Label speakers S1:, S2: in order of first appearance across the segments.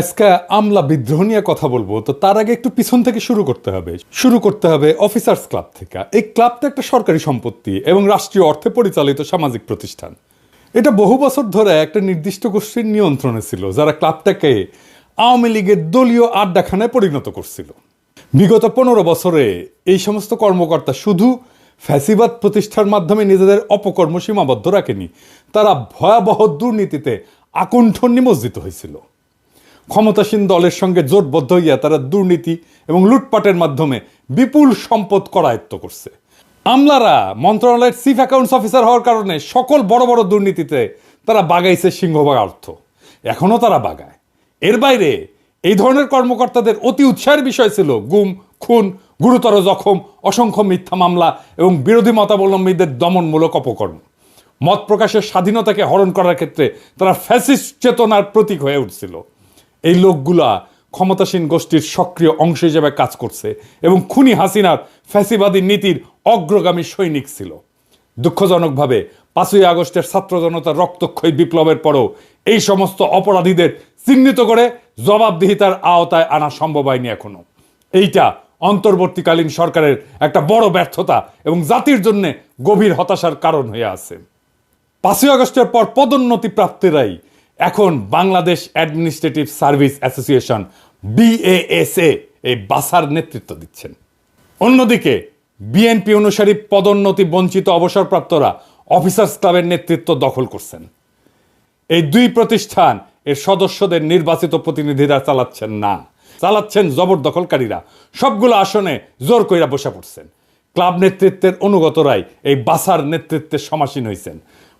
S1: আজকে আমলা বিদ্রোহ নিয়ে কথা বলব, তো তার আগে একটু পিছন থেকে শুরু করতে হবে। শুরু করতে হবে অফিসার্স ক্লাব থেকে। এই ক্লাবটা একটা সরকারি সম্পত্তি এবং রাষ্ট্রীয় অর্থে পরিচালিত সামাজিক প্রতিষ্ঠান। এটা বহু বছর ধরে একটা নির্দিষ্ট গোষ্ঠীর নিয়ন্ত্রণে ছিল, যারা ক্লাবটাকে আওয়ামী লীগের দলীয় আড্ডাখানায় পরিণত করছিল। বিগত পনেরো বছরে এই সমস্ত কর্মকর্তা শুধু ফ্যাসিবাদ প্রতিষ্ঠার মাধ্যমে নিজেদের অপকর্ম সীমাবদ্ধ রাখেনি, তারা ভয়াবহ দুর্নীতিতে আকুণ্ঠ নিমজ্জিত হয়েছিল। ক্ষমতাসীন দলের সঙ্গে জোটবদ্ধ হইয়া তারা দুর্নীতি এবং লুটপাটের মাধ্যমে বিপুল সম্পদ করায়ত্ত করছে। আমলারা মন্ত্রণালয়ের চিফ অ্যাকাউন্টস অফিসার হওয়ার কারণে সকল বড় বড় দুর্নীতিতে তারা বাগাইছে সিংহভাগ অর্থ। এখনও তারা বাগায়। এর বাইরে এই ধরনের কর্মকর্তাদের অতি উৎসাহের বিষয় ছিল গুম, খুন, গুরুতর জখম, অসংখ্য মিথ্যা মামলা এবং বিরোধী মতাবলম্বীদের দমনমূলক অপকর্ম। মত প্রকাশের স্বাধীনতাকে হরণ করার ক্ষেত্রে তারা ফ্যাসিস্ট চেতনার প্রতীক হয়ে উঠছিল। এই লোকগুলা ক্ষমতাসীন গোষ্ঠীর সক্রিয় অংশ হিসেবে কাজ করছে এবং খুনি হাসিনার ফ্যাসিবাদী নীতির অগ্রগামী সৈনিক ছিল। দুঃখজনকভাবে পাঁচই আগস্টের ছাত্র জনতার রক্তক্ষয়ী বিপ্লবের পরও এই সমস্ত অপরাধীদের চিহ্নিত করে জবাবদিহিতার আওতায় আনা সম্ভব হয়নি এখনও। এইটা অন্তর্বর্তীকালীন সরকারের একটা বড় ব্যর্থতা এবং জাতির জন্য গভীর হতাশার কারণ হয়ে আছে। পাঁচই আগস্টের পর পদোন্নতি প্রাপ্তিরাই এখন Bangladesh administrative service association BASA এই বাসার নেতৃত্ব দিচ্ছেন। অন্যদিকে বিএনপি অনুসারী পদোন্নতি বঞ্চিত অবসরপ্রাপ্তরা অফিসার্স ক্লাবের নেতৃত্ব দখল করছেন। এই দুই প্রতিষ্ঠান এর সদস্যদের নির্বাচিত প্রতিনিধিরা চালাচ্ছেন না। চালাচ্ছেন জবরদখলকারীরা। সবগুলো আসনে জোর কইরা বসে পড়ছেন। ক্লাব নেতৃত্বের অনুগতরাই এই বাসার নেতৃত্বে সমাসীন হয়েছেন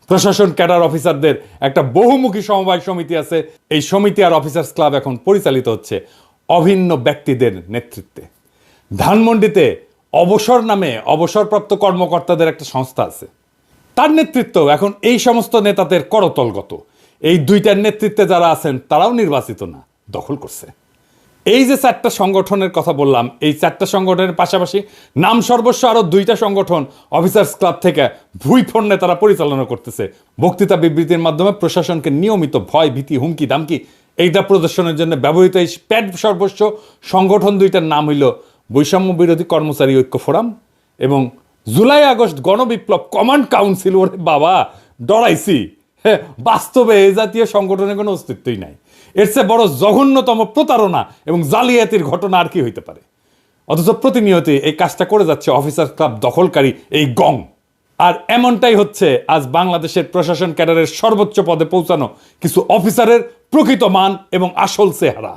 S1: প্রশাসন, ক্যাডার অফিসারদের একটা বহুমুখী সমবায় সমিতি আছে। এই সমিতি আর অফিসার্স ক্লাব এখন পরিচালিত হচ্ছে অভিন্ন ব্যক্তিদের নেতৃত্বে। ধানমন্ডিতে অবসর নামে অবসরপ্রাপ্ত কর্মকর্তাদের একটা সংস্থা আছে। তার নেতৃত্ব এখন এই সমস্ত নেতাদের করতলগত। এই দুইটার নেতৃত্বে যারা আছেন, তারাও নির্বাচিত না, দখল করছে। এই যে চারটা সংগঠনের কথা বললাম, এই চারটা সংগঠনের পাশাপাশি নাম সর্বস্ব আরও দুইটা সংগঠন অফিসার্স ক্লাব থেকে ভুই ফন্ডে তারা পরিচালনা করতেছে। বক্তৃতা বিবৃতির মাধ্যমে প্রশাসনকে নিয়মিত ভয়, ভীতি, হুমকি, দামকি এইটা প্রদর্শনের জন্য ব্যবহৃত এই প্যাড সর্বস্ব সংগঠন দুইটার নাম হইল বৈষম্য বিরোধী কর্মচারী ঐক্য ফোরাম এবং জুলাই আগস্ট গণবিপ্লব কমান্ড কাউন্সিল, ওরে বাবা, ডরাইছি। হ্যাঁ বাস্তবে এই জাতীয় সংগঠনের কোনো অস্তিত্বই নাই। এর চেয়ে বড় জঘন্যতম প্রতারণা এবং জালিয়াতির ঘটনা আর কি হইতে পারে? অথচ প্রতিনিয়ত এই কাজটা করে যাচ্ছে অফিসার ক্লাব দখলকারী এই গং। আর এমনটাই হচ্ছে, আজ বাংলাদেশের প্রশাসন ক্যাডারের সর্বোচ্চ পদে পৌঁছানো কিছু অফিসারের প্রকৃত মান এবং আসল চেহারা।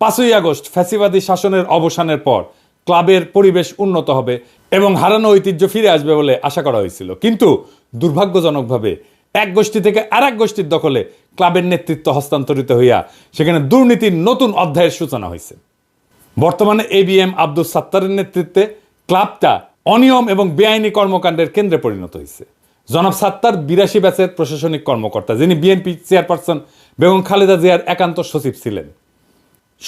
S1: পাঁচই আগস্ট ফ্যাসিবাদী শাসনের অবসানের পর ক্লাবের পরিবেশ উন্নত হবে এবং হারানো ঐতিহ্য ফিরে আসবে বলে আশা করা হয়েছিল। কিন্তু দুর্ভাগ্যজনকভাবে এক গোষ্ঠী থেকে আর এক গোষ্ঠীর দখলে ক্লাবের নেতৃত্ব হস্তান্তরিত হইয়া সেখানে দুর্নীতির নতুন অধ্যায়ের সূচনা হয়েছে বর্তমানে এ বি এম আব্দুল সাত্তারের নেতৃত্বে ক্লাবটা অনিয়ম এবং বেআইনি কর্মকাণ্ডের কেন্দ্রে পরিণত হয়েছে জনাব সাত্তার বিরাশি ব্যাচের প্রশাসনিক কর্মকর্তা, যিনি বিএনপি চেয়ারপারসন বেগম খালেদা জিয়ার একান্ত সচিব ছিলেন।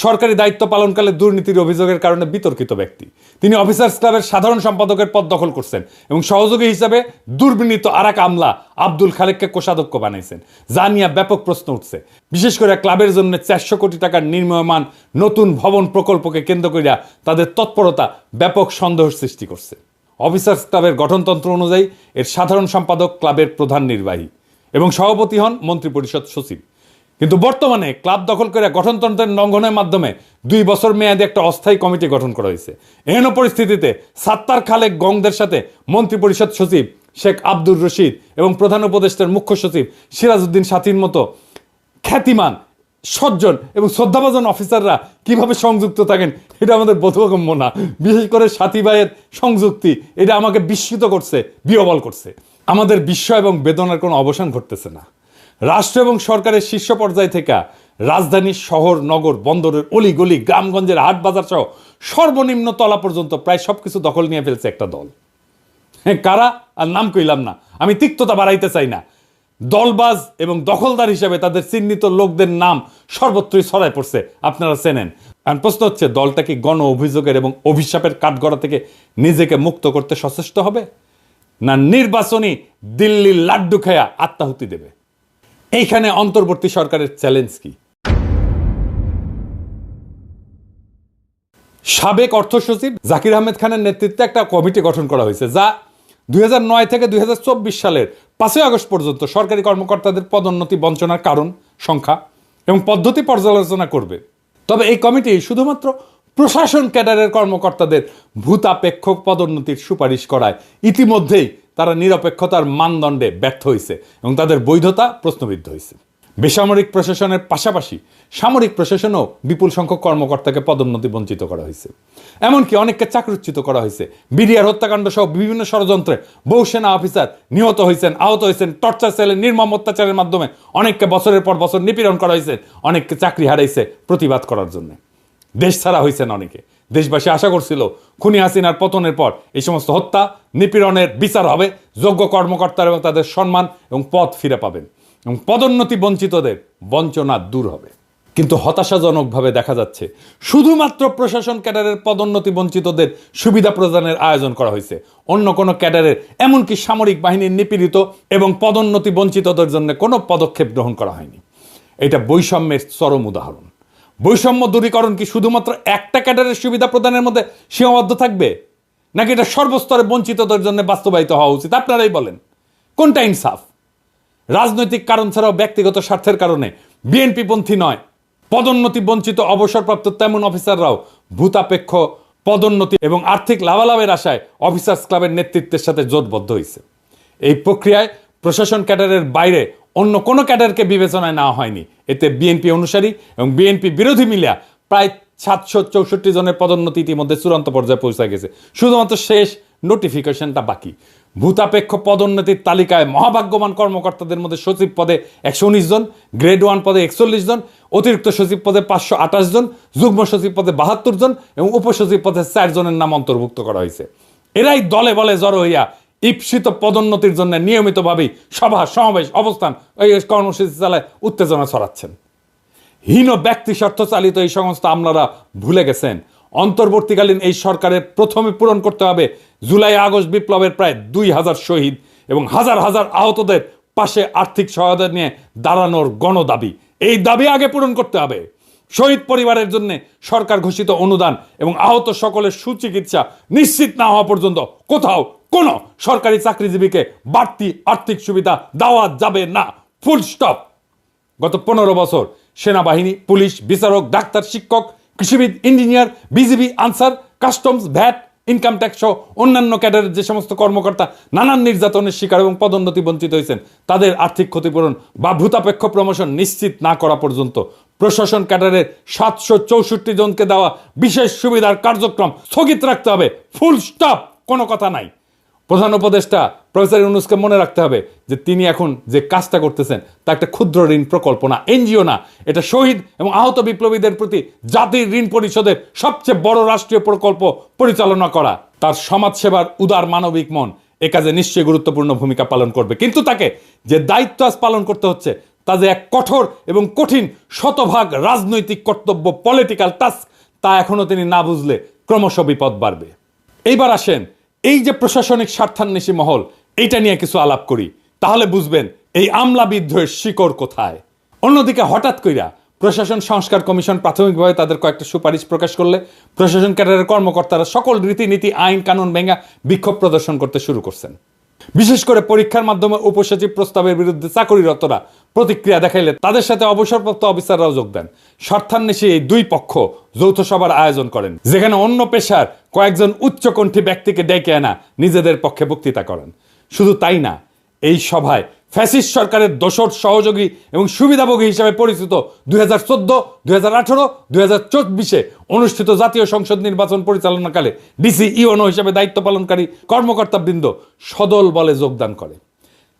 S1: সরকারি দায়িত্ব পালনকালে দুর্নীতির অভিযোগের কারণে বিতর্কিত ব্যক্তি। তিনি অফিসার্স ক্লাবের সাধারণ সম্পাদকের পদ দখল করছেন এবং সহযোগী হিসাবে দুর্বিনীত আরাক আমলা আব্দুল খালেককে কোষাধ্যক্ষ বানাইছেন, যা নিয়ে ব্যাপক প্রশ্ন উঠছে। বিশেষ করে ক্লাবের জন্য চারশো কোটি টাকার নির্ময়মান নতুন ভবন প্রকল্পকে কেন্দ্র করিয়া তাদের তৎপরতা ব্যাপক সন্দেহ সৃষ্টি করছে। অফিসার্স ক্লাবের গঠনতন্ত্র অনুযায়ী এর সাধারণ সম্পাদক ক্লাবের প্রধান নির্বাহী এবং সভাপতি হন মন্ত্রিপরিষদ সচিব। কিন্তু বর্তমানে ক্লাব দখল করে গঠনতন্ত্রের লঙ্ঘনের মাধ্যমে দুই বছর মেয়াদে একটা অস্থায়ী কমিটি গঠন করা হয়েছে। এহেন পরিস্থিতিতে সাত্তার খালেক গংদের সাথে মন্ত্রিপরিষদ সচিব শেখ আব্দুর রশিদ এবং প্রধান উপদেষ্টার মুখ্য সচিব সিরাজউদ্দিন সাথীর মতো খ্যাতিমান, সজ্জন এবং শ্রদ্ধাভাজন অফিসাররা কীভাবে সংযুক্ত থাকেন, এটা আমাদের বোধগম্য না। বিশেষ করে সাথী ভাইয়ের সংযুক্তি, এটা আমাকে বিস্মিত করছে, বিহবল করছে। আমাদের বিস্ময় এবং বেদনার কোনো অবসান ঘটতেছে না। রাষ্ট্র এবং সরকারের শীর্ষ পর্যায় থেকে রাজধানীর শহর, নগর, বন্দরের অলিগলি, গ্রামগঞ্জের হাট বাজার সহ সর্বনিম্ন তলা পর্যন্ত প্রায় সব কিছু দখল নিয়ে ফেলছে একটা দল। হ্যাঁ কারা? আর নাম কইলাম না। আমি তিক্ততা বাড়াইতে চাই না। দলবাজ এবং দখলদার হিসাবে তাদের চিহ্নিত লোকদের নাম সর্বত্রই ছড়ায় পড়ছে। আপনারা চেনেন। আর প্রশ্ন হচ্ছে, দলটা কি গণ অভিযোগের এবং অভিশাপের কাঠগড়া থেকে নিজেকে মুক্ত করতে সচেষ্ট হবে? না নির্বাচনী দিল্লির লাড্ডু খেয়া আত্মাহুতি দেবে? এইখানে অন্তর্বর্তী সরকারের চ্যালেঞ্জ কি? সাবেক অর্থ সচিব জাকির আহমেদ খানের নেতৃত্বে একটা কমিটি গঠন করা হয়েছে, যা দুই হাজার নয় থেকে দুই হাজার চব্বিশ সালের পাঁচই আগস্ট পর্যন্ত সরকারি কর্মকর্তাদের পদোন্নতি বঞ্চনার কারণ, সংখ্যা এবং পদ্ধতি পর্যালোচনা করবে। তবে এই কমিটি শুধুমাত্র প্রশাসন ক্যাডারের কর্মকর্তাদের ভূতাপেক্ষক পদোন্নতির সুপারিশ করায়। ইতিমধ্যেই তারা নিরপেক্ষতার মানদণ্ডে ব্যর্থ হয়েছে এবং তাদের বৈধতা প্রশ্নবিদ্ধ হয়েছে বেসামরিক প্রশাসনের পাশাপাশি সামরিক প্রশাসনও বিপুল সংখ্যক কর্মকর্তাকে পদোন্নতি বঞ্চিত করা হয়েছে এমনকি অনেককে চাকরিচ্যুত করা হয়েছে বিডিআর হত্যাকাণ্ড সহ বিভিন্ন ষড়যন্ত্রে বহু সেনা অফিসার নিহত হয়েছেন আহত হয়েছেন টর্চার সেলের নির্মম অত্যাচারের মাধ্যমে অনেককে বছরের পর বছর নিপীড়ন করা হয়েছে অনেককে চাকরি হারাইছে প্রতিবাদ করার জন্য। দেশ ছাড়া হয়েছেন অনেকে। দেশবাসী আশা করছিল খুনি হাসিনার পতনের পর এই সমস্ত হত্যা, নিপীড়নের বিচার হবে, যোগ্য কর্মকর্তারা এবং তাদের সম্মান এবং পদ ফিরে পাবেন এবং পদোন্নতি বঞ্চিতদের বঞ্চনা দূর হবে। কিন্তু হতাশাজনকভাবে দেখা যাচ্ছে শুধুমাত্র প্রশাসন ক্যাডারের পদোন্নতি বঞ্চিতদের সুবিধা প্রদানের আয়োজন করা হয়েছে। অন্য কোনো ক্যাডারের, এমনকি সামরিক বাহিনীর নিপীড়িত এবং পদোন্নতি বঞ্চিতদের জন্য কোনো পদক্ষেপ গ্রহণ করা হয়নি। এটা বৈষম্যের চরম উদাহরণ। বৈষম্য দূরীকরণ কি শুধুমাত্র একটা ক্যাডারের সুবিধা প্রদানের মধ্যে সীমাবদ্ধ থাকবে? নাকি এটা সর্বস্তরে বঞ্চিতদের জন্য বাস্তবায়িত হওয়া উচিত? আপনারাই বলেন। কোনটা ইনসাফ? রাজনৈতিক কারণ ছাড়াও ব্যক্তিগত স্বার্থের কারণে। বিএনপিপন্থী নয়। পদোন্নতি বঞ্চিত, অবসরপ্রাপ্ত তেমন অফিসাররাও ভূতাপেক্ষ, পদোন্নতি এবং আর্থিক লাভালাভের আশায় অফিসার্স ক্লাবের নেতৃত্বের সাথে জোটবদ্ধ হয়েছে এই প্রক্রিয়ায় প্রশাসন ক্যাডারের বাইরে অন্য কোনো ক্যাডারকে বিবেচনায় নেওয়া হয়নি। এতে বিএনপি অনুসারী এবং বিএনপি বিরোধী মিলিয়া প্রায় সাতশো চৌষট্টি জনের পদোন্নতি ইতিমধ্যে চূড়ান্ত পর্যায়ে পৌঁছে গেছে। শুধুমাত্র শেষ নোটিফিকেশনটা বাকি। ভূতাপেক্ষ পদোন্নতির তালিকায় মহাভাগ্যবান কর্মকর্তাদের মধ্যে সচিব পদে একশো উনিশ জন গ্রেড ওয়ান পদে একচল্লিশ জন, অতিরিক্ত সচিব পদে পাঁচশো আঠাশ জন, যুগ্ম সচিব পদে বাহাত্তর জন এবং উপসচিব পদে চার জনের নাম অন্তর্ভুক্ত করা হয়েছে। এরাই দলে বলে জড়ো হইয়া ঈপ্সিত পদোন্নতির জন্য নিয়মিতভাবেই সভা, সমাবেশ, অবস্থান এই কর্মসূচি চালায় উত্তেজনা ছড়াচ্ছেন। হীন ব্যক্তি স্বার্থ চালিত এই সংস্থা আমলারা ভুলে গেছেন। অন্তর্বর্তীকালীন এই সরকারের প্রথমে পূরণ করতে হবে জুলাই আগস্ট বিপ্লবের প্রায় দুই হাজার শহীদ এবং হাজার হাজার আহতদের পাশে আর্থিক সহায়তা নিয়ে দাঁড়ানোর গণদাবি। এই দাবি আগে পূরণ করতে হবে। শহীদ পরিবারের জন্য সরকার ঘোষিত অনুদান এবং আহত সকলের সুচিকিৎসা নিশ্চিত না হওয়া পর্যন্ত কোথাও কোনো সরকারি চাকরিজীবীকে বাড়তি আর্থিক সুবিধা দেওয়া যাবে না। ফুল স্টপ গত পনেরো বছর সেনাবাহিনী, পুলিশ, বিচারক, ডাক্তার, শিক্ষক, কৃষিবিদ, engineer, BGB, Ansar, customs, VAT income tax সহ অন্যান্য ক্যাডারের যে সমস্ত কর্মকর্তা নানান নির্যাতনের শিকার এবং পদোন্নতি বঞ্চিত হয়েছেন, তাদের আর্থিক ক্ষতিপূরণ বা ভূতাপেক্ষ প্রমোশন নিশ্চিত না করা পর্যন্ত। প্রশাসন ক্যাডারের সাতশো চৌষট্টি জনকে দেওয়া বিশেষ সুবিধার কার্যক্রম স্থগিত রাখতে হবে। ফুল স্টপ কোনো কথা নাই। প্রধান উপদেষ্টা প্রফেসর ইউনুসকে মনে রাখতে হবে যে তিনি এখন যে কাজটা করতেছেন, তা একটা ক্ষুদ্র ঋণ প্রকল্প না, এনজিও না। এটা শহীদ এবং আহত বিপ্লবীদের প্রতি জাতির ঋণ পরিশোধের সবচেয়ে বড় রাষ্ট্রীয় প্রকল্প পরিচালনা করা। তার সমাজসেবার উদার মানবিক মন এ কাজে নিশ্চয়ই গুরুত্বপূর্ণ ভূমিকা পালন করবে। কিন্তু তাকে যে দায়িত্ব আজ পালন করতে হচ্ছে, তা যে এক কঠোর এবং কঠিন শতভাগ রাজনৈতিক কর্তব্য পলিটিক্যাল টাস্ক তা এখনও তিনি না বুঝলে ক্রমশ বিপদ বাড়বে। এইবার আসেন এই যে প্রশাসনিক স্বার্থান্বেষী মহল এটা নিয়ে কিছু আলাপ করি। তাহলে বুঝবেন, এই আমলা বিদ্রোহের শিকড় কোথায়। অন্যদিকে হঠাৎ কইরা প্রশাসন সংস্কার কমিশন প্রাথমিকভাবে তাদের কয়েকটা সুপারিশ প্রকাশ করলে প্রশাসন ক্যাডারের কর্মকর্তারা সকল রীতিনীতি, আইন, কানুন ভেঙা বিক্ষোভ প্রদর্শন করতে শুরু করছেন। বিশেষ করে পরীক্ষার মাধ্যমে উপসচিব প্রস্তাবের বিরুদ্ধে চাকরিরতরা প্রতিক্রিয়া দেখাইলে তাদের সাথে অবসরপ্রাপ্ত অফিসাররাও যোগ দেন। স্বার্থান্বেষী এই দুই পক্ষ যৌথ সভার আয়োজন করেন, যেখানে অন্য পেশার কয়েকজন উচ্চকণ্ঠী ব্যক্তিকে ডেকে আনা নিজেদের পক্ষে বক্তৃতা করেন। শুধু তাই না, এই সভায় ফ্যাসিস্ট সরকারের দোসর সহযোগী এবং সুবিধাভোগী হিসাবে পরিচিত দুই হাজার চোদ্দ, দুই হাজার আঠারো, দুই হাজার চব্বিশে অনুষ্ঠিত জাতীয় সংসদ নির্বাচন পরিচালনাকালে ডিসি ইউনো হিসাবে দায়িত্ব পালনকারী কর্মকর্তাবৃন্দ সদল বলে যোগদান করে।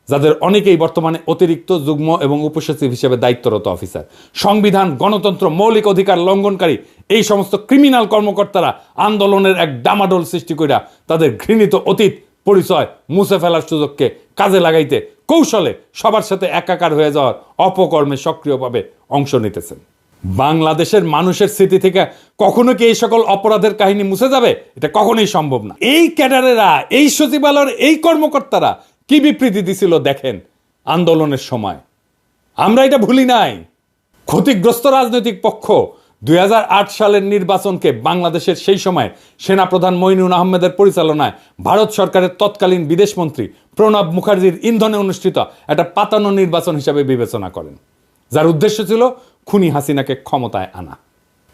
S1: যাদের অনেকেই বর্তমানে অতিরিক্ত যুগ্ম এবং উপসচিব হিসেবে দায়িত্বরত অফিসার। সংবিধান, গণতন্ত্র, মৌলিক অধিকার লঙ্ঘনকারী এই সমস্ত ক্রিমিনাল কর্মকর্তারা আন্দোলনের এক ডামাডোল সৃষ্টি করিয়া তাদের ঘৃণিত অতীত পরিচয় মুছে ফেলার সুযোগকে কাজে লাগাইতে কৌশলে সবার সাথে একাকার হয়ে যাওয়ার অপকর্মে সক্রিয়ভাবে অংশ নিতেছেন। বাংলাদেশের মানুষের স্মৃতি থেকে কখনো কি এই সকল অপরাধের কাহিনী মুছে যাবে? এটা কখনোই সম্ভব না। এই ক্যাডারেরা, এই সচিবালয়ের এই কর্মকর্তারা কি বিবৃতি দিছিল দেখেন আন্দোলনের সময়। আমরা এটা ভুলি নাই। ক্ষতিগ্রস্ত রাজনৈতিক পক্ষ দুই হাজার আট সালের নির্বাচনকে বাংলাদেশের সেই সময় সেনাপ্রধান মইনুল আহমেদের পরিচালনায় ভারত সরকারের তৎকালীন বিদেশমন্ত্রী প্রণব মুখার্জির ইন্ধনে অনুষ্ঠিত একটা পাতানো নির্বাচন হিসাবে বিবেচনা করেন, যার উদ্দেশ্য ছিল খুনি হাসিনাকে ক্ষমতায় আনা।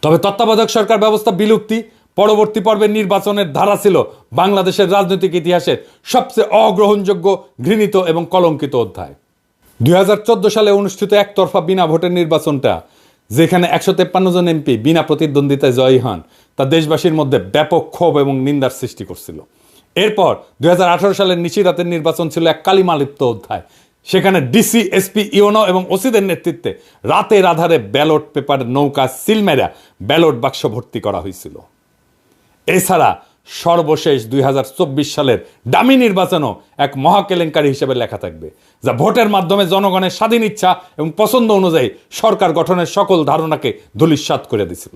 S1: তবে তত্ত্বাবধায়ক সরকার ব্যবস্থা বিলুপ্তি, পরবর্তী পর্বের নির্বাচনের ধারা ছিল বাংলাদেশের রাজনৈতিক ইতিহাসের সবচেয়ে অগ্রহণযোগ্য, ঘৃণিত এবং কলঙ্কিত অধ্যায়। দুই হাজার চোদ্দ সালে অনুষ্ঠিত একতরফা বিনা ভোটের নির্বাচনটা যেখানে একশো তেপ্পান্ন জন এমপি বিনা প্রতিদ্বন্দ্বিতায় জয়ী হন, তা দেশবাসীর মধ্যে ব্যাপক ক্ষোভ এবং নিন্দার সৃষ্টি করছিল। এরপর দুই হাজার আঠারো সালের নিশিরাতের নির্বাচন ছিল এক কালিমালিপ্ত অধ্যায়। সেখানে ডিসি, এসপি, ইওনো এবং ওসিদের নেতৃত্বে রাতের আধারে ব্যালট পেপার নৌকা সিলমেরা ব্যালট বাক্স ভর্তি করা হয়েছিল। এছাড়া সর্বশেষ দুই হাজার চব্বিশ সালের ডামি নির্বাচনও এক মহাকেলেঙ্কারি হিসেবে লেখা থাকবে, যা ভোটের মাধ্যমে জনগণের স্বাধীন ইচ্ছা এবং পছন্দ অনুযায়ী সরকার গঠনের সকল ধারণাকে ধূলিসাৎ করে দিছিল।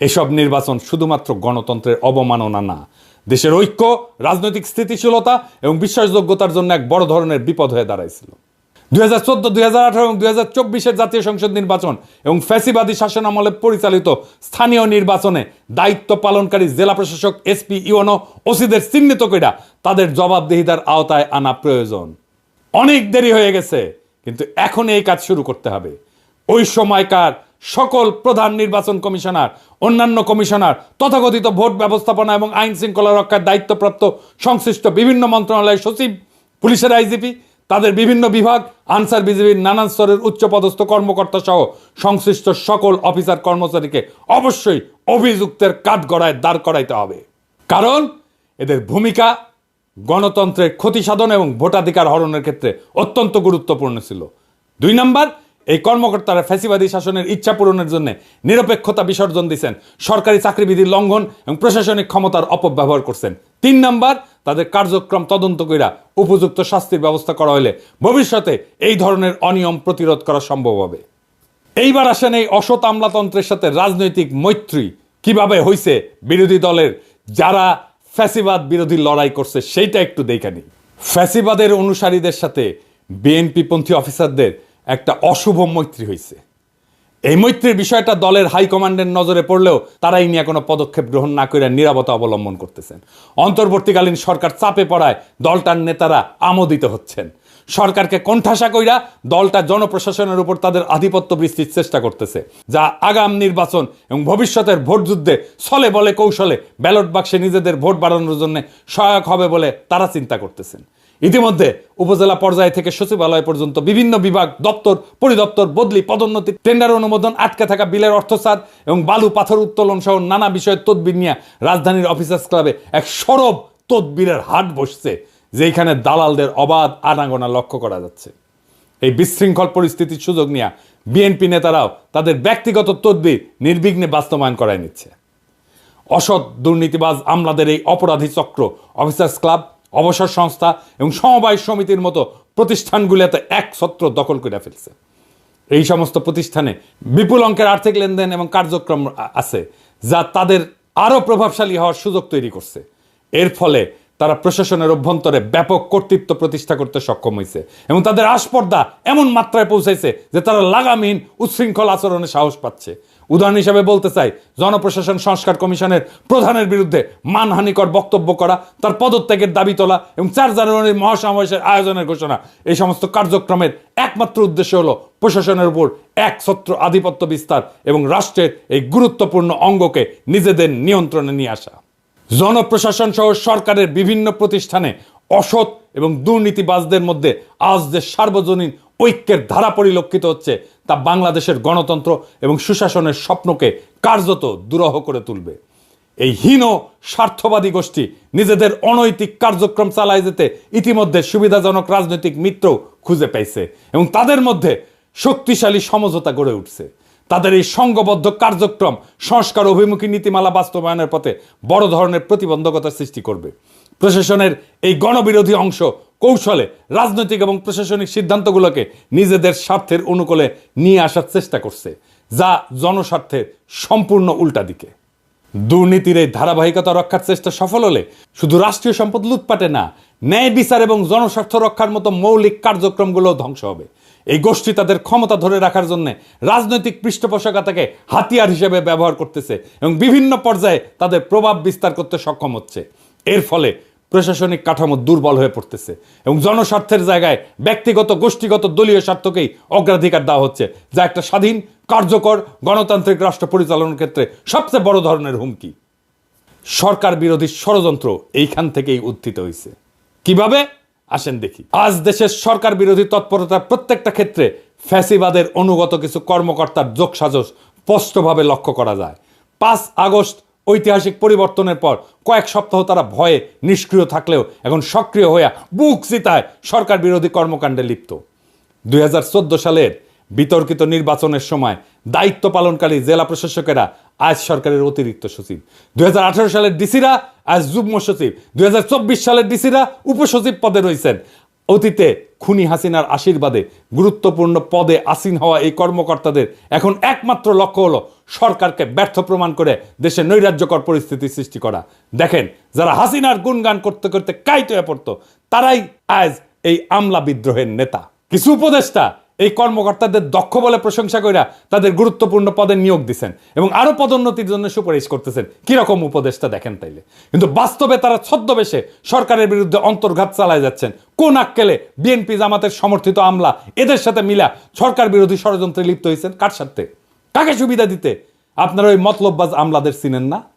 S1: এসব নির্বাচন শুধুমাত্র গণতন্ত্রের অবমাননা না, দেশের ঐক্য, রাজনৈতিক স্থিতিশীলতা এবং বিশ্বাসযোগ্যতার জন্য এক বড় ধরনের বিপদ হয়ে দাঁড়াইছিল। দুই হাজার চোদ্দ, দুই হাজার আঠারো এবং দুই হাজার জাতীয় সংসদ নির্বাচন এবং ফ্যাসিবাদী শাসন আমলে পরিচালিত স্থানীয় নির্বাচনে দায়িত্ব পালনকারী জেলা প্রশাসক এসপি ইউনো ওসিদের চিহ্নিত কইরা তাদের জবাবদিহিতার আওতায় আনা প্রয়োজন। অনেক দেরি হয়ে গেছে, কিন্তু এখন এই কাজ শুরু করতে হবে। ওই সময়কার সকল প্রধান নির্বাচন কমিশনার, অন্যান্য কমিশনার, তথাকথিত ভোট ব্যবস্থাপনা এবং আইন শৃঙ্খলা রক্ষার দায়িত্বপ্রাপ্ত সংশ্লিষ্ট বিভিন্ন মন্ত্রণালয়ের সচিব, পুলিশের আইজিপি তাদের বিভিন্ন বিভাগ, আনসার বিজিবির নানান স্তরের উচ্চপদস্থ কর্মকর্তা সহ সংশ্লিষ্ট সকল অফিসার কর্মচারীকে অবশ্যই অভিযুক্তের কাঠগড়ায় দাঁড় করাইতে হবে। কারণ এদের ভূমিকা গণতন্ত্রের ক্ষতি সাধন এবং ভোটাধিকার হরণের ক্ষেত্রে অত্যন্ত গুরুত্বপূর্ণ ছিল। দুই নম্বর, এই কর্মকর্তারা ফ্যাসিবাদী শাসনের ইচ্ছা পূরণের জন্য নিরপেক্ষতা বিসর্জন দিচ্ছেন। সরকারি চাকরিবিধির লঙ্ঘন এবং প্রশাসনিক ক্ষমতার অপব্যবহার করছেন। তিন নাম্বার তাদের কার্যক্রম তদন্ত কইরা উপযুক্ত শাস্তির ব্যবস্থা করা হলে ভবিষ্যতে এই ধরনের অনিয়ম প্রতিরোধ করা সম্ভব হবে। এইবার আসেন এই অসৎ আমলাতন্ত্রের সাথে রাজনৈতিক মৈত্রী। কীভাবে হইছে বিরোধী দলের যারা ফ্যাসিবাদ বিরোধী লড়াই করছে সেইটা একটু দেখে নিই। ফ্যাসিবাদের অনুসারীদের সাথে বিএনপি পন্থী অফিসারদের একটা অশুভ মৈত্রী হয়েছে এই মৈত্রীর বিষয়টা দলের হাইকমান্ডের নজরে পড়লেও তারাই নিয়ে কোনো পদক্ষেপ গ্রহণ না করে নিরাপত্তা অবলম্বন করতেছেন। অন্তর্বর্তীকালীন সরকার চাপে পড়ায় দলটার নেতারা আমোদিত হচ্ছেন। সরকারকে কণ্ঠাসা কইরা দলটা জনপ্রশাসনের উপর তাদের আধিপত্য বৃষ্টির চেষ্টা করতেছে, যা আগাম নির্বাচন এবং ভবিষ্যতের ভোট যুদ্ধে ছলে বলে কৌশলে ব্যালট বাক্সে নিজেদের ভোট বাড়ানোর জন্য সহায়ক হবে বলে তারা চিন্তা করতেছেন। ইতিমধ্যে উপজেলা পর্যায় থেকে সচিবালয় পর্যন্ত বিভিন্ন বিভাগ, দপ্তর, পরিদপ্তর, বদলি, পদোন্নতি টেন্ডার অনুমোদন, আটকে থাকা বিলের অর্থসার এবং বালু পাথর উত্তোলন সহ নানা বিষয়ের তদবির নিয়ে রাজধানীর অফিসার্স ক্লাবে এক সরব তদবিরের হাট বসছে, যেখানে দালালদের অবাধ আনাগোনা লক্ষ্য করা যাচ্ছে। এই বিশৃঙ্খল পরিস্থিতির সুযোগ নিয়ে বিএনপি নেতারাও তাদের ব্যক্তিগত তদবির নির্বিঘ্নে বাস্তবায়ন করায় নিচ্ছে। অসৎ দুর্নীতিবাজ আমলাদের এই অপরাধী চক্র অফিসার্স ক্লাব অবসর সংস্থা এবং সমবায় সমিতির মতো প্রতিষ্ঠানগুলোতে এক দখল করে ফেলছে। এই সমস্ত প্রতিষ্ঠানে বিপুল অঙ্কের আর্থিক লেনদেন এবং কার্যক্রম আছে যা তাদের আরও প্রভাবশালী হওয়ার সুযোগ তৈরি করছে। এর ফলে তারা প্রশাসনের অভ্যন্তরে ব্যাপক কর্তৃত্ব প্রতিষ্ঠা করতে সক্ষম হয়েছে এবং তাদের আস্পর্ধা এমন মাত্রায় পৌঁছাইছে যে তারা লাগামহীন উচ্ছৃঙ্খল আচরণে সাহস পাচ্ছে। উদাহরণ হিসাবে বলতে চাই, জনপ্রশাসন সংস্কার কমিশনের প্রধানের বিরুদ্ধে মানহানিকর বক্তব্য করা, তার পদত্যাগের দাবি তোলা এবং চার জানুয়ারির মহাসমাবেশের আয়োজনের ঘোষণা। এই সমস্ত কার্যক্রমের একমাত্র উদ্দেশ্য হলো প্রশাসনের উপর এক ছত্র আধিপত্য বিস্তার এবং রাষ্ট্রের এই গুরুত্বপূর্ণ অঙ্গকে নিজেদের নিয়ন্ত্রণে নিয়ে আসা। জনপ্রশাসন সহ সরকারের বিভিন্ন প্রতিষ্ঠানে অসৎ এবং দুর্নীতিবাজদের মধ্যে আজ যে সার্বজনীন ঐক্যের ধারা পরিলক্ষিত হচ্ছে তা বাংলাদেশের গণতন্ত্র এবং সুশাসনের স্বপ্নকে কার্যত দুরহ করে তুলবে। এই হীন স্বার্থবাদী গোষ্ঠী নিজেদের অনৈতিক কার্যক্রম চালায় যেতে ইতিমধ্যে সুবিধাজনক রাজনৈতিক মিত্র খুঁজে পাইছে এবং তাদের মধ্যে শক্তিশালী সমঝোতা গড়ে উঠছে। তাদের এই সংঘবদ্ধ কার্যক্রম, সংস্কার অভিমুখী নীতিমালা বাস্তবায়নের পথে বড় ধরনের প্রতিবন্ধকতা সৃষ্টি করবে। প্রশাসনের এই গণবিরোধী অংশ কৌশলে রাজনৈতিক এবং প্রশাসনিক সিদ্ধান্তগুলোকে নিজেদের স্বার্থের অনুকূলে নিয়ে আসার চেষ্টা করছে, যা জনস্বার্থের সম্পূর্ণ উল্টা দিকে। দুর্নীতির এই ধারাবাহিকতা রক্ষার চেষ্টা সফল হলে শুধু রাষ্ট্রীয় সম্পদ লুটপাটে না, ন্যায় বিচার এবং জনস্বার্থ রক্ষার মতো মৌলিক কার্যক্রমগুলো ধ্বংস হবে। এই গোষ্ঠী তাদের ক্ষমতা ধরে রাখার জন্য রাজনৈতিক পৃষ্ঠপোষকতাকে হাতিয়ার হিসেবে ব্যবহার করতেছে এবং বিভিন্ন পর্যায়ে তাদের প্রভাব বিস্তার করতে সক্ষম হচ্ছে। এর ফলে প্রশাসনিক কাঠামো দুর্বল হয়ে পড়তেছে এবং জনস্বার্থের জায়গায় ব্যক্তিগত, গোষ্ঠীগত, দলীয় স্বার্থকেই অগ্রাধিকার দেওয়া হচ্ছে, যা একটা স্বাধীন, কার্যকর গণতান্ত্রিক রাষ্ট্র পরিচালনার ক্ষেত্রে সবচেয়ে বড় ধরনের হুমকি। সরকার বিরোধী ষড়যন্ত্র এইখান থেকেই উত্থিত হয়েছে কীভাবে? আসেন দেখি। আজ দেশের সরকার বিরোধী তৎপরতার প্রত্যেকটা ক্ষেত্রে ফ্যাসিবাদের অনুগত কিছু কর্মকর্তার যোগসাজশ স্পষ্টভাবে লক্ষ্য করা যায়। পাঁচ আগস্ট ঐতিহাসিক পরিবর্তনের পর কয়েক সপ্তাহ তারা ভয়ে নিষ্ক্রিয় থাকলেও এখন সক্রিয় হয়ে বুক চিতায় সরকার বিরোধী কর্মকাণ্ডে লিপ্ত। দুই হাজার চোদ্দ সালের বিতর্কিত নির্বাচনের সময় দায়িত্ব পালনকারী জেলা প্রশাসকেরা আজ সরকারের অতিরিক্ত সচিব। দুই হাজার আঠারো সালের ডিসিরা, আজ যুগ্ম সচিব। দুই হাজার চব্বিশ সালের ডিসিরা উপসচিব পদে রয়েছেন। অতীতে খুনি হাসিনার আশীর্বাদে গুরুত্বপূর্ণ পদে আসীন হওয়া এই কর্মকর্তাদের এখন একমাত্র লক্ষ্য হলো সরকারকে ব্যর্থ প্রমাণ করে দেশে নৈরাজ্যকর পরিস্থিতি সৃষ্টি করা। দেখেন, যারা হাসিনার গুণগান করতে করতে হয়ে পড়তো, তারাই আজ এই আমলা বিদ্রোহের নেতা। কিছু উপদেষ্টা এই কর্মকর্তাদের দক্ষ বলে প্রশংসা কইরা তাদের গুরুত্বপূর্ণ পদে নিয়োগ দিছেন এবং আরও পদোন্নতির জন্য সুপারিশ করতেছেন। কীরকম উপদেষ্টা দেখেন তাইলে? কিন্তু বাস্তবে তারা ছদ্মবেশে সরকারের বিরুদ্ধে অন্তর্ঘাত চালায় যাচ্ছেন। কোন আক্কেলে বিএনপি জামাতের সমর্থিত আমলা এদের সাথে মিলা সরকার বিরোধী ষড়যন্ত্রে লিপ্ত হয়েছেন কার স্বার্থে কাকে সুবিধা দিতে? আপনারা ওই মতলববাজ আমলাদের চিনেন না?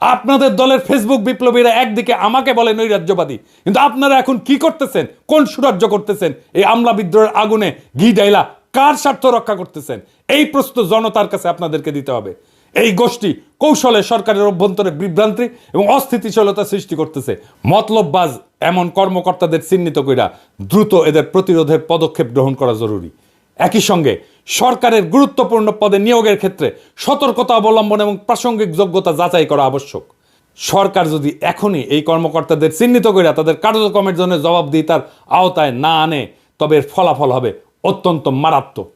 S1: আপনাদের দলের ফেসবুক বিপ্লবীরা একদিকে আমাকে বলে নৈরাজ্যবাদী, কিন্তু আপনারা এখন কি করতেছেন? কোন সুরাজ্য করতেছেন? এই আমলা বিদ্রোহের আগুনে ঘি ডাইলা কার স্বার্থ রক্ষা করতেছেন? এই প্রশ্ন জনতার কাছে আপনাদেরকে দিতে হবে। এই গোষ্ঠী কৌশলে সরকারের অভ্যন্তরে বিভ্রান্তি এবং অস্থিতিশীলতা সৃষ্টি করতেছে। মতলববাজ এমন কর্মকর্তাদের চিহ্নিত কইরা দ্রুত এদের প্রতিরোধের পদক্ষেপ গ্রহণ করা জরুরি। একই সঙ্গে সরকারের গুরুত্বপূর্ণ পদে নিয়োগের ক্ষেত্রে সতর্কতা অবলম্বন এবং প্রাসঙ্গিক যোগ্যতা যাচাই করা আবশ্যক। সরকার যদি এখনই এই কর্মকর্তাদের চিহ্নিত করে তাদের কার্যক্রমের জন্য জবাবদিহিতার আওতায় না আনে, তবে এর ফলাফল হবে অত্যন্ত মারাত্মক।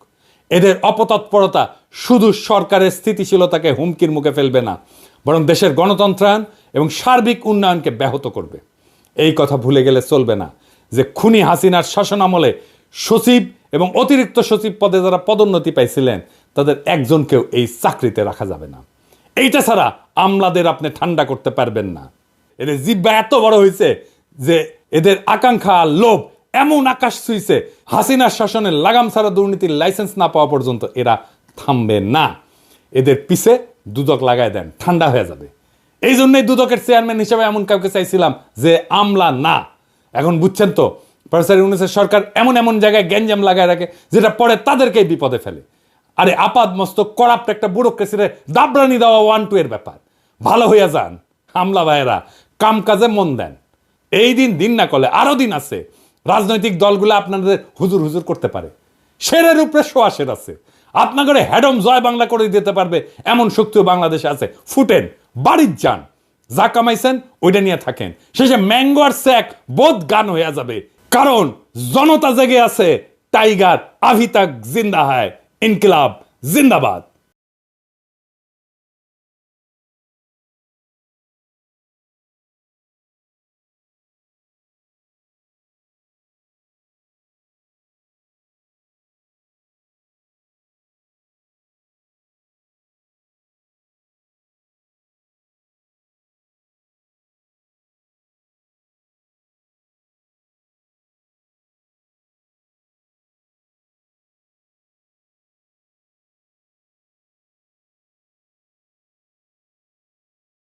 S1: এদের অপতৎপরতা শুধু সরকারের স্থিতিশীলতাকে হুমকির মুখে ফেলবে না, বরং দেশের গণতন্ত্রায়ন এবং সার্বিক উন্নয়নকে ব্যাহত করবে। এই কথা ভুলে গেলে চলবে না যে খুনি হাসিনার শাসনামলে সচিব এবং অতিরিক্ত সচিব পদে যারা পদোন্নতি পাইছিলেন, তাদের একজনকেও এই চাকরিতে রাখা যাবে না। এইটা ছাড়া আমলাদের আপনি ঠান্ডা করতে পারবেন না। এদের জিব্বা এত বড় হয়েছে যে এদের আকাঙ্ক্ষা, লোভ এমন আকাশ ছুঁইছে, হাসিনার শাসনের লাগাম ছাড়া দুর্নীতির লাইসেন্স না পাওয়া পর্যন্ত এরা থামবে না। এদের পিছে দুদক লাগায় দেন, ঠান্ডা হয়ে যাবে। এই জন্যই দুদকের চেয়ারম্যান হিসেবে এমন কাউকে চাইছিলাম যে আমলা না। এখন বুঝছেন তো প্রফেসর ইউনুসের সরকার এমন এমন জায়গায় গ্যাঞ্জাম লাগায় রাখে, যেটা পরে তাদেরকেই বিপদে ফেলে। আরে আপাদ মস্ত করাপ্ট একটা ব্যুরোক্রেসিরে দাবরানি দেওয়া ওয়ান টু এর ব্যাপার। ভালো হইয়া যান, হামলা ভাইয়েরা, কাম কাজে মন দেন। এই দিন দিন না করলে আরও দিন আছে। রাজনৈতিক দলগুলো আপনাদের হুজুর হুজুর করতে পারে। শেরের উপরে সোয়াশের আছে। আপনাদের হ্যাডম জয় বাংলা করে দিতে পারবে, এমন শক্তিও বাংলাদেশে আছে। ফুটেন, বাড়ির যান। যা কামাইছেন, ওইটা নিয়ে থাকেন। শেষে ম্যাঙ্গো আর স্যাক বোধ গান হয়ে যাবে। কারণ জনতা জেগে আছে টাইগার আভি তাক জিন্দা হয় ইনকিলাব জিন্দাবাদ।